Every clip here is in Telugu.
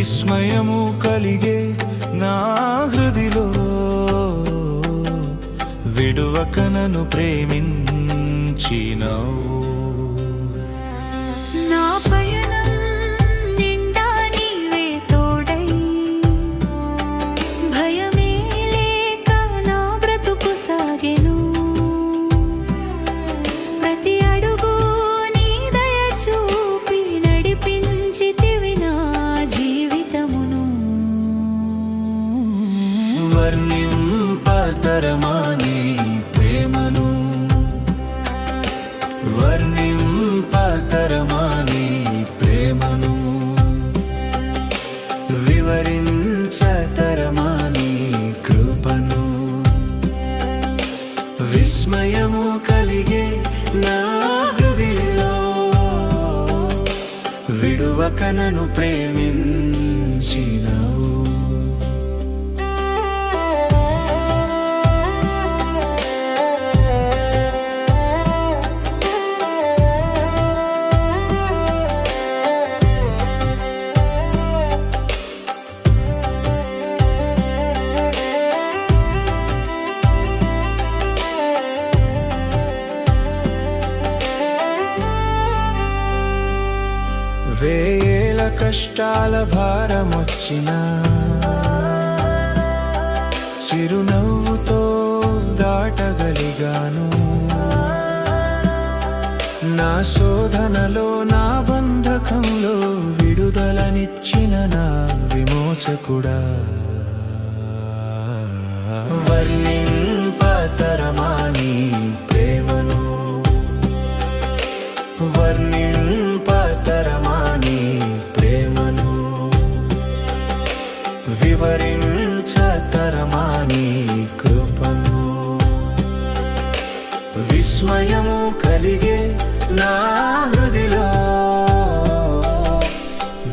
విస్మయము కలిగే నా హృదిలో. విడువకనను ప్రేమించినవు. వర్ణింపతరమాని ప్రేమను. వర్ణింపతరమాని ప్రేమను. వివరించతరమాని కృపను. విస్మయము కలిగే నా హృదిలో విడువకనను ప్రేమించినావు. కష్టాల భారమొచ్చినా చిరునవ్వుతో దాటగలిగాను. నా శోధనలో నా బంధకంలో విడుదలనిచ్చిన నా విమోచకుడా. వర్ణింపతరమాని కలిగే నా హృదిలో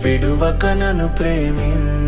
విడువకనను ప్రేమించినావు.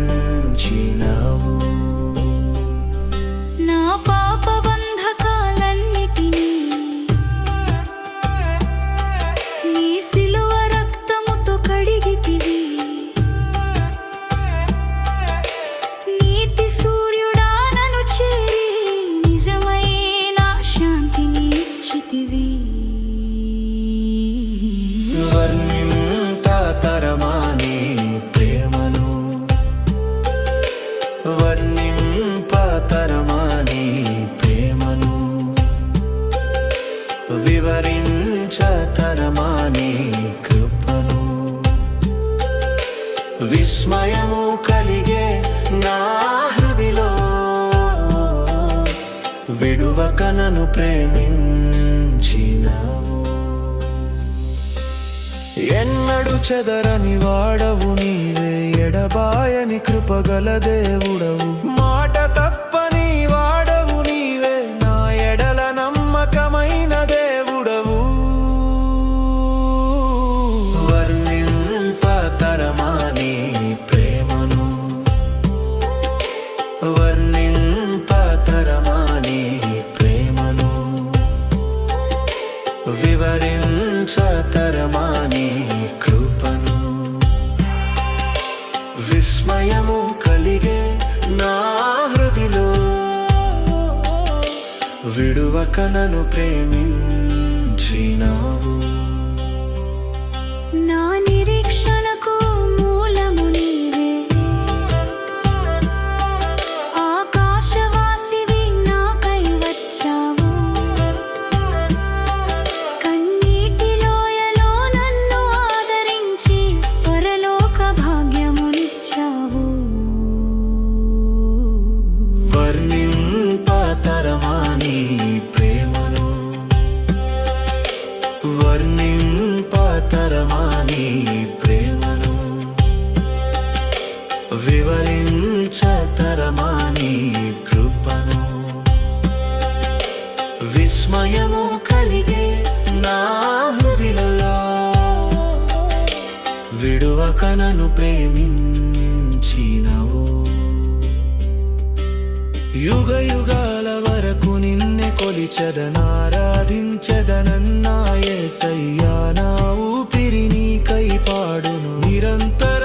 వర్ణింపతరమాని ప్రేమను వివరించతరమాని కృపను. విస్మయము కలిగే నా హృదిలో విడువకనను ప్రేమించినావు. ఎన్నడు చెదరని వాడవు నీవే. ఎడబాయని కృపగల దేవుడవు. విడువకనను ప్రేమించినావు. విస్మయము కలిగే నా హృదిలలో విడువక నన్ను ప్రేమించినవు. యుగ యుగాల వరకు నిన్నే సయ్యా నా ఊపిరి నిరంతర